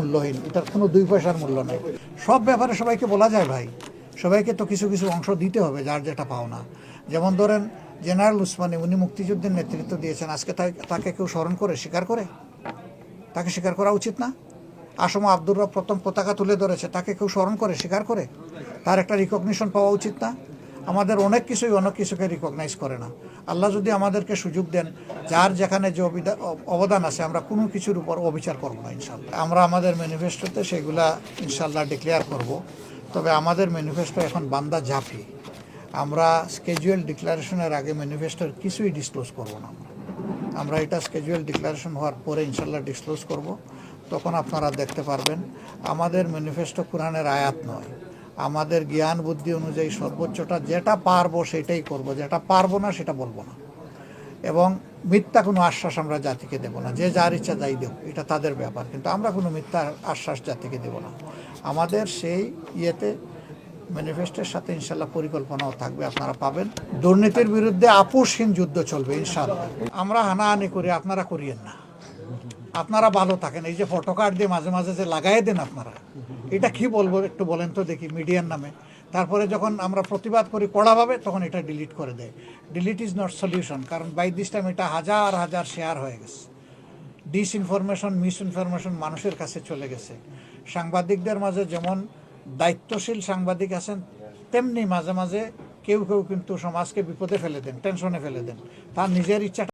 মূল্যহীন। এটার কোনো দুই পয়সার মূল্য নেই। সব ব্যাপারে সবাইকে বলা যায় ভাই। সবাইকে তো কিছু কিছু অংশ দিতে হবে, যার যেটা পাওনা যেমন ধরেন জেনারেল উসমানি, উনি মুক্তিযুদ্ধের নেতৃত্ব দিয়েছেন। আজকে তাকে কেউ স্মরণ করে, স্বীকার করে? তাকে স্বীকার করা উচিত না? আসম আব্দুর প্রথম পতাকা তুলে ধরেছে, তাকে কেউ স্মরণ করে, স্বীকার করে? তার একটা রিকগনিশন পাওয়া উচিত না? আমাদের অনেক কিছুই অনেক কিছুকে রিকগনাইজ করে না। আল্লাহ যদি আমাদেরকে সুযোগ দেন, যার যেখানে যে অবদান আছে, আমরা কোনো কিছুর উপর অবিচার করব না ইনশাল্লাহ আমরা আমাদের ম্যানিফেস্টোতে সেগুলা ইনশাল্লাহ ডিক্লেয়ার করব। তবে আমাদের ম্যানিফেস্টো এখন বান্দা ঝাঁপি আমরা স্কেজুয়াল ডিক্লারেশনের আগে ম্যানিফেস্টোর কিছুই ডিসক্লোজ করব না আমরা। এটা স্কেজুয়াল ডিক্লারেশন হওয়ার পরে ইনশাল্লাহ ডিসক্লোজ করব। তখন আপনারা দেখতে পারবেন, আমাদের ম্যানিফেস্টো কোরআনের আয়াত নয়। আমাদের জ্ঞান বুদ্ধি অনুযায়ী সর্বোচ্চটা যেটা পারব সেটাই করব, যেটা পারব না সেটা বলব না। এবং মিথ্যা কোনো আশ্বাস আমরা জাতিকে দেব না, যে যার ইচ্ছা যাই দেব, এটা তাদের ব্যাপার, কিন্তু আমরা কোনো মিথ্যা আশ্বাস জাতিকে দেব না। আমাদের সেই ইয়েতে ম্যানিফেস্টের সাথে ইনশাল্লাহ পরিকল্পনাও থাকবে, আপনারা পাবেন। দুর্নীতির বিরুদ্ধে আপোষহীন যুদ্ধ চলবে, ইনশাল্লাহ। আমরা হানাহানি করি, আপনারা করিয়েন না। আপনারা ভালো থাকেন। এই যে ফটো কার্ড দিয়ে মাঝে মাঝে যে লাগাই দেন আপনারা, এটা কি বলব একটু বলেন তো দেখি মিডিয়ার নামে। তারপরে যখন আমরা প্রতিবাদ করি কড়াভাবে তখন এটা ডিলিট করে দেয়। ডিলিট ইজ নট সলিউশন কারণ বাই দিস টাইম এটা হাজার হাজার শেয়ার হয়ে গেছে। ডিস ইনফরমেশন মিস ইনফরমেশন মানুষের কাছে চলে গেছে। সাংবাদিকদের মাঝে যেমন দায়িত্বশীল সাংবাদিক আছেন, তেমনি মাঝে মাঝে কেউ কেউ কিন্তু সমাজকে বিপদে ফেলে দেন টেনশনে ফেলে দেন। তার নিজের ইচ্ছা